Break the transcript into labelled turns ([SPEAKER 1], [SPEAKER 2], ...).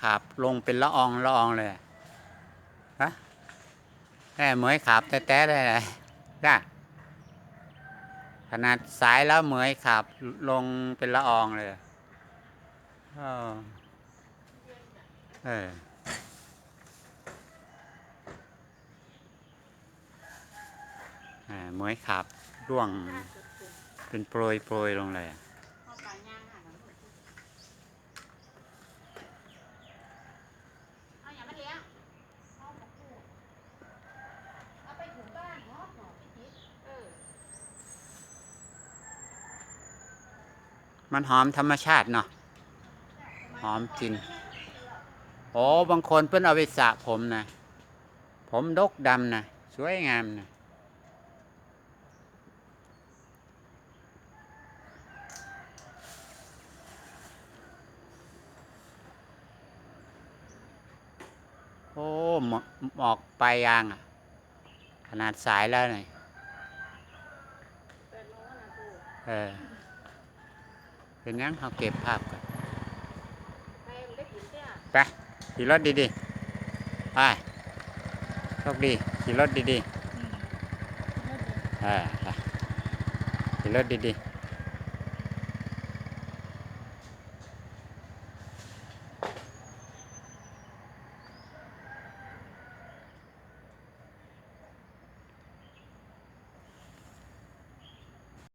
[SPEAKER 1] ขาบลงเป็นละอองละอองเลยฮะแม่เหมยขาบแต้ๆเลยนะจ้ขนาดสายแล้วเหมยขาบลงเป็นละอองเลยเออเอออ่าเหมยขาบร่วงเป็นโปรยโปรยลงเลย
[SPEAKER 2] เข้าไปย่างอะนะลูกเอาอย่ามาเลี้ยงเอามาคู่เอาไปถึงบ้านเนาะหนอพี่จิ๊ดเออ
[SPEAKER 1] มันหอมธรรมชาติเนาะหอมจริงโอ้บางคนเพิ่นเอาไปสระผมนะผมดกดำนะสวยงามนะโอ้หมอกหมอกปลายยางอะ ขนาดสายแล้วหน่อยเออ เป็นยังเขาเก็บภาพก่อน
[SPEAKER 2] ใครมันได้กินเนี่ย
[SPEAKER 1] ไปขี่รถดีๆไปโชคดีขี่รถดีๆเออไปขี่รถดีๆ